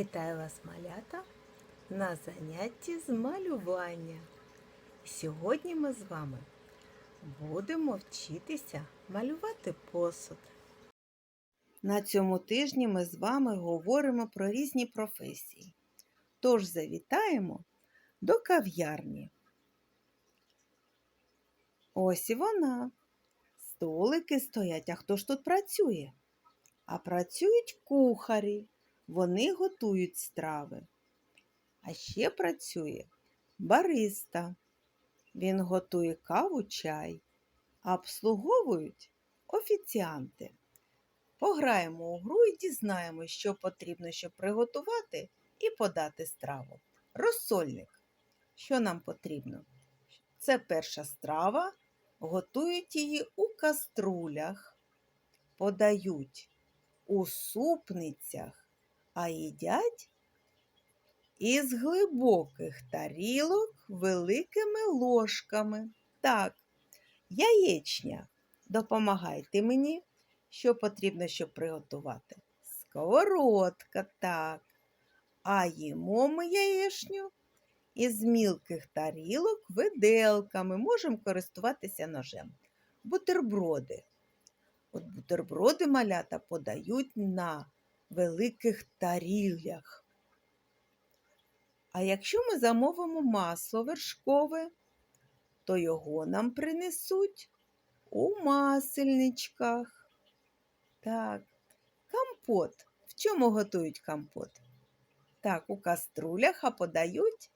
Вітаю вас, малята, на занятті з малювання. Сьогодні ми з вами будемо вчитися малювати посуд. На цьому тижні ми з вами говоримо про різні професії. Тож завітаємо до кав'ярні. Ось і вона. Столики стоять, а хто ж тут працює? А працюють кухарі. Вони готують страви. А ще працює бариста. Він готує каву чай, а обслуговують офіціанти. Пограємо у гру і дізнаємось, що потрібно, щоб приготувати і подати страву. Розсольник. Що нам потрібно? Це перша страва. Готують її у каструлях, подають у супницях, а їдять із глибоких тарілок великими ложками. Так, яєчня. Допомагайте мені, що потрібно, щоб приготувати. Сковородка, так. А їмо ми яєшню із мілких тарілок виделками. Можемо користуватися ножем. Бутерброди. От бутерброди малята подають на великих тарілях. А якщо ми замовимо масло вершкове, то його нам принесуть у масельничках. Так, компот. В чому готують компот? Так, у каструлях, а подають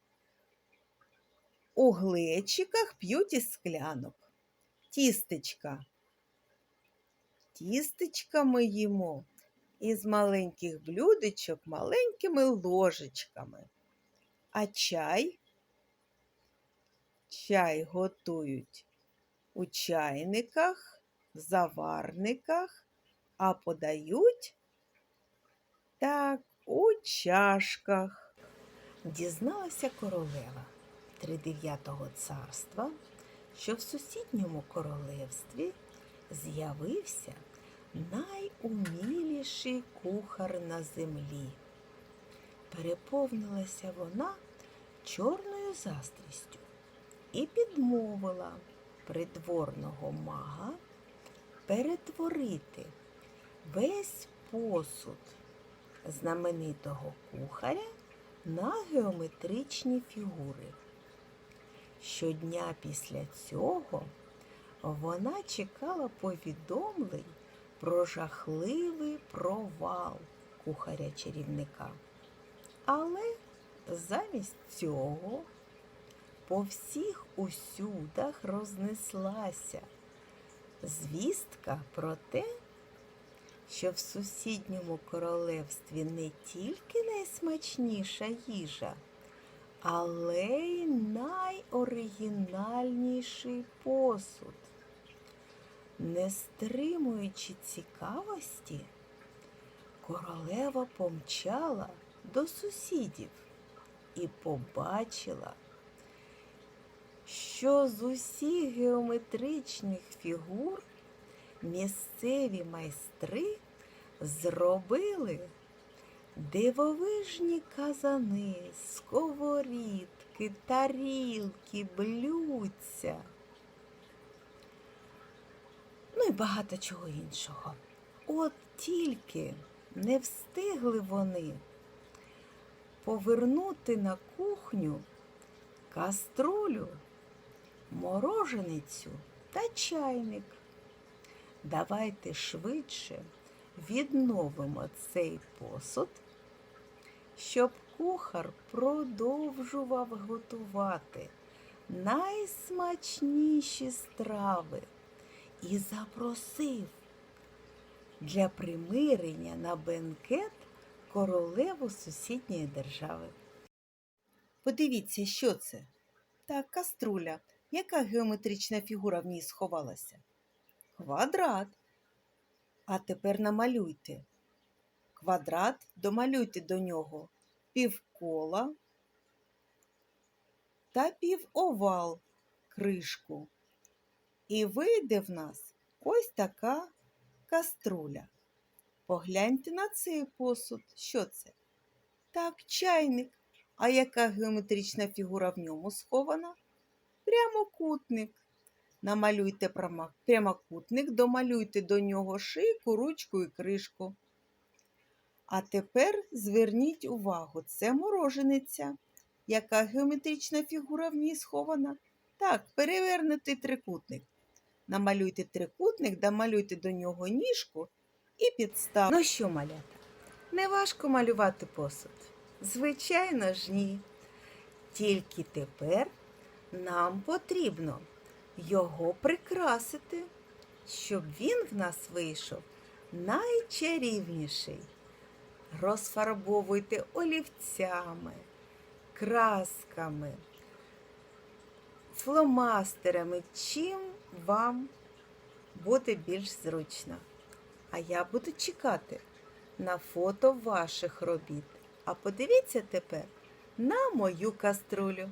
у глечиках п'ють із склянок. Тістечка. Тістечка ми їмо із маленьких блюдечок маленькими ложечками. А чай? Чай готують у чайниках, заварниках, а подають так у чашках. Дізналася королева тридев'ятого царства, що в сусідньому королевстві з'явився найуміліший кухар на землі. Переповнилася вона чорною заздрістю і підмовила придворного мага перетворити весь посуд знаменитого кухаря на геометричні фігури. Щодня після цього вона чекала повідомлень про жахливий провал кухаря чарівника. Але замість цього по всіх усюдах рознеслася звістка про те, що в сусідньому королевстві не тільки найсмачніша їжа, але й найоригінальніший посуд. Не стримуючи цікавості, королева помчала до сусідів і побачила, що з усіх геометричних фігур місцеві майстри зробили дивовижні казани, сковорідки, тарілки, блюдця. Ну і багато чого іншого. От тільки не встигли вони повернути на кухню каструлю, мороженицю та чайник. Давайте швидше відновимо цей посуд, щоб кухар продовжував готувати найсмачніші страви і запросив для примирення на бенкет королеву сусідньої держави. Подивіться, що це? Так, каструля. Яка геометрична фігура в ній сховалася? Квадрат. А тепер намалюйте. Квадрат, домалюйте до нього півкола та півовал кришку. І вийде в нас ось така каструля. Погляньте на цей посуд. Що це? Так, чайник. А яка геометрична фігура в ньому схована? Прямокутник. Намалюйте прямокутник, домалюйте до нього шийку, ручку і кришку. А тепер зверніть увагу, це морожениця. Яка геометрична фігура в ній схована? Так, перевернутий трикутник. Намалюйте трикутник, домалюйте до нього ніжку і підставте. Ну що, малята, не важко малювати посуд? Звичайно ж ні. Тільки тепер нам потрібно його прикрасити, щоб він в нас вийшов найчарівніший. Розфарбовуйте олівцями, красками, фломастерами, чим вам буде більш зручно. А я буду чекати на фото ваших робіт. А подивіться тепер на мою каструлю.